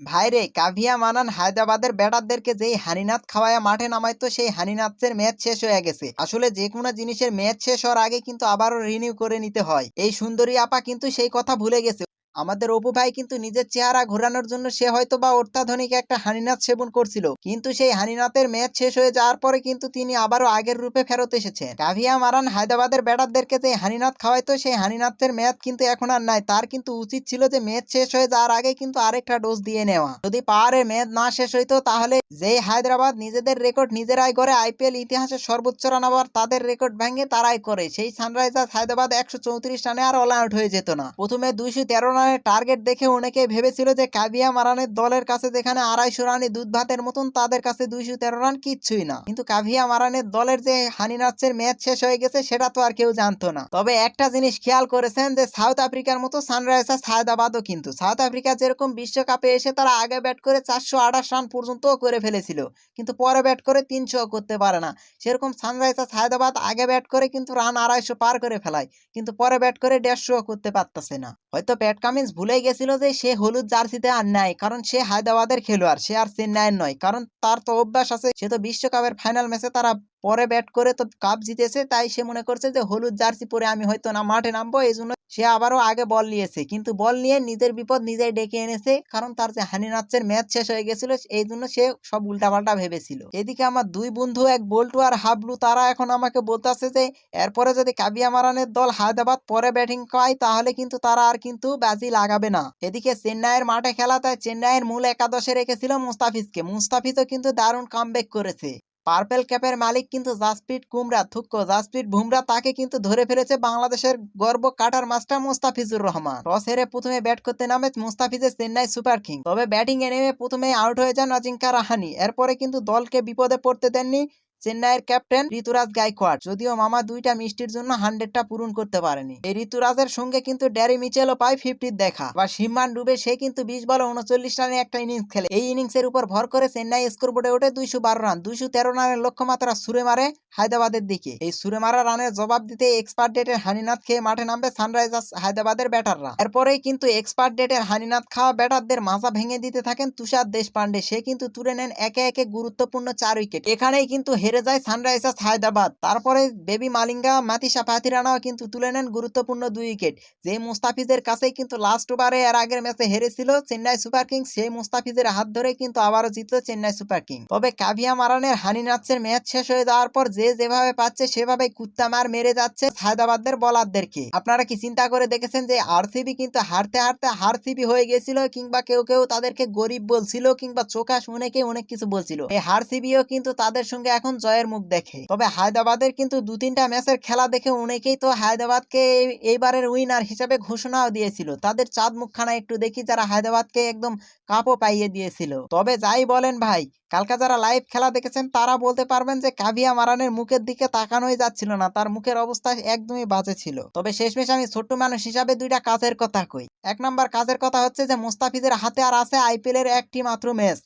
ভাইরে, কাভিয়া মানান হায়দ্রাবাদের ব্যাটারদেরকে যেই হানিনাথ খাওয়ায় মাঠে নামাইতো সেই হানিনাথের ম্যাচ শেষ হয়ে গেছে। আসলে যে কোনো জিনিসের ম্যাচ শেষ হওয়ার আগে কিন্তু আবারও রিনিউ করে নিতে হয়। এই সুন্দরী আপা কিন্তু সেই কথা ভুলে গেছে। আমাদের অপু ভাই কিন্তু নিজের চেহারা ঘোরানোর জন্য সে হয়তো বা অত্যাধুনিক একটা হানিনাথ সেবন করছিল। কিন্তু সেই হানিনাথের ম্যাচ শেষ হয়ে যাওয়ার পরে কিন্তু তিনি আবারও আগের রূপে ফেরত এসেছেন। কাভিয়া মারান হায়দ্রাবাদের ব্যাটারদেরকে যে হানিনাথ খাওয়াইতো, সেই হানিনাথের ম্যাচ কিন্তু এখন আর নাই। তার কিন্তু উচিত ছিল যে ম্যাচ শেষ হয়ে যাওয়ার আগে কিন্তু আরেকটা ডোজ দিয়ে নেওয়া। যদি পাওয়ারের ম্যাচ না শেষ হইতো, তাহলে যেই হায়দ্রাবাদ নিজেদের রেকর্ড নিজেরাই করে আইপিএল ইতিহাসে সর্বোচ্চ রান আবার তাদের রেকর্ড ভেঙে তারাই করে। সেই সানরাইজার্স হায়দ্রাবাদ একশো চৌত্রিশ রানে আর অল আউট হয়ে যেত না। প্রথমে দুইশো তেরো রানের টার্গেট দেখে অনেকে ভেবেছিল যে কাবিয়া মারানের দলের কাছে যেখানে আড়াইশো রানে দুধ ভাতের মতন তাদের কাছে দুইশো তেরো রান কিচ্ছুই না। কিন্তু কাভিয়া মারানের দলের যে হানিনাচের ম্যাচ শেষ হয়ে গেছে সেটা তো আর কেউ জানতো না। তবে একটা জিনিস খেয়াল করেছেন যে সাউথ আফ্রিকার মতো সানরাইজার্স হায়দ্রাবাদও কিন্তু। সাউথ আফ্রিকা যেরকম বিশ্বকাপে এসে তারা আগে ব্যাট করে চারশো আঠাশ রান পর্যন্ত করে ফেলেছিল, কিন্তু পরে ব্যাট করে তিনশো করতে পারে না। সেরকম সানরাইজার্স হায়দ্রাবাদ আগে ব্যাট করে কিন্তু রান আড়াইশো পার করে ফেলায়, কিন্তু পরে ব্যাট করে দেড়শো করতে পারতেছে না। হয়তো প্যাট কামিন্স ভুলে গেছিল যে সে হলুদ জার্সিতে আর নাই, কারণ সে হায়দ্রাবাদের খেলোয়াড়, সে আর চেন্নাইয়ের নয়, কারণ তার তো অভ্যাস আছে, সে তো বিশ্বকাপের ফাইনাল ম্যাচে তারা পরে ব্যাট করে তো কাপ জিতেছে, তাই সে মনে করছে যে হলুদ জার্সি পরে আমি হয়তো না, মাঠে নামবো এই জন্য সে আবারও আগে বল নিয়েছে। কিন্তু বল নিয়ে নিজের বিপদ নিজেই ডেকে এনেছে, কারণ তার যে হানিনাচ্ছের ম্যাচ শেষ হয়ে গেছিল এই জন্য সে সব উল্টাপাল্টা ভেবেছিল। এদিকে আমার দুই বন্ধু, এক বল্টু আর হাবলু, তারা এখন আমাকে বলতেছে যে, এরপরে যদি কাবিয়া মারানের দল হায়দ্রাবাদ পরে ব্যাটিং পায়, তাহলে কিন্তু তারা আর কিন্তু বাজি লাগাবে না। এদিকে চেন্নাইয়ের মাঠে খেলা, তাই চেন্নাইয়ের মূল একাদশে রেখেছিল মুস্তাফিজকে। মুস্তাফিজও কিন্তু দারুণ কামব্যাক করেছে। পার্পেল ক্যাপের মালিক কিন্তু জাসপ্রিট কুমরা থুক্ক জাসপ্রিট বুমরা তাকে কিন্তু ধরে ফেলেছে বাংলাদেশের গর্ব cutter master Mustafizur Rahman. Toss হেরে প্রথমে ব্যাট করতে নামে মুস্তাফিজের চেন্নাই সুপার কিং তবে ব্যাটিং এ নেমে প্রথমে আউট হয়ে যান অজিঙ্কা রাহানি। এরপরে কিন্তু দলকে বিপদে পড়তে দেননি চেন্নাইয়ের ক্যাপ্টেন ঋতুরাজ গাইকোয়াড। যদিও মামা দুইটা মিষ্টির জন্য হান্ড্রেডটা পূরণ করতে পারেনি। এই ঋতুরাজের সঙ্গে কিন্তু ড্যারি মিচেলও পায় ফিফটির দেখা। বা সিম্মান ডুবে সে কিন্তু বিশ বলে উনচল্লিশ রানে একটা ইনিংস খেলে। এই ইনিংসের উপর ভর করে চেন্নাই স্কোর বোর্ডে ওঠে দুইশো বারো রান। দুইশো তেরো রানের লক্ষ্যমাত্রা সুরে মারে হায়দ্রাবাদের দিকে। এই সুরে মারা রানের জবাব দিতে এক্সপার্ট ডেটের হানিনাথ খেয়ে মাঠে নামবে সানরাইজার্স হায়দ্রাবাদের ব্যাটাররা। এরপরেই কিন্তু এক্সপার্ট ডেটের হানিনাথ খাওয়া ব্যাটারদের মাথা ভেঙে দিতে থাকেন তুষার দেশপান্ডে সে কিন্তু তুলে নেন একে একে গুরুত্বপূর্ণ চার উইকেট। এখানেই কিন্তু হেরে যায় সানরাইজার্স হায়দ্রাবাদ। তারপরে বেবি মালিঙ্গা মাতিসা ফাতিরানাও কিন্তু তুলে নেন গুরুত্বপূর্ণ দুই উইকেট। যে মুস্তাফিজের কাছেই কিন্তু লাস্ট ওভারে এর আগের ম্যাচে হেরেছিল চেন্নাই সুপার কিংস, সেই মুস্তাফিজের হাত ধরে কিন্তু আবারও জিতল চেন্নাই সুপার কিং তবে কাভিয়া মারানের হানিনাথের ম্যাচ শেষ হয়ে যাওয়ার পর যে যেভাবে পাচ্ছে সেভাবে কুত্তা মার মেরে যাচ্ছে হায়দ্রাবাদের বলারদেরকে আপনারা কি চিন্তা করে দেখেছেন যে আরসিবি কিন্তু হারতে হারতে হারসিবি হয়ে গেছিল কিংবা কেউ কেউ তাদেরকে গরিব বলছিল কিংবা চোখা অনেকে অনেক কিছু বলছিল। এই হারসিবিও কিন্তু তাদের সঙ্গে এখন জয়ের মুখ দেখে। তবে হায়দ্রাবাদের কিন্তু দু তিনটা ম্যাচের খেলা দেখে অনেকেই তো হায়দ্রাবাদকে এইবারের উইনার হিসেবে ঘোষণাও দিয়েছিল। তাদের চাঁদ মুখখানা একটু দেখি যারা হায়দ্রাবাদকে একদম কাপও পাইয়ে দিয়েছিল। তবে যাই বলেন ভাই, কালকা যারা লাইভ খেলা দেখেছেন তারা বলতে পারবেন যে কাভিয়া মারানের মুখের দিকে তাকানোই যাচ্ছিল না, তার মুখের অবস্থা একদমই বাজে ছিল। তবে শেষমেশ আমি ছোট্ট মানুষ হিসাবে দুইটা কাজের কথা কই। এক নম্বর কাজের কথা হচ্ছে যে মুস্তাফিজের হাতে আর আছে আইপিএল এর একটি মাত্র ম্যাচ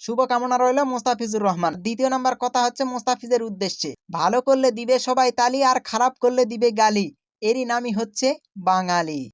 শুভকামনা রইল মোস্তাফিজুর রহমান। দ্বিতীয় নম্বর কথা হচ্ছে মোস্তাফিজের উদ্দেশ্যে। ভালো করলে দিবে সবাই তালি, আর খারাপ করলে দিবে গালি। এরই নামই হচ্ছে বাঙালি।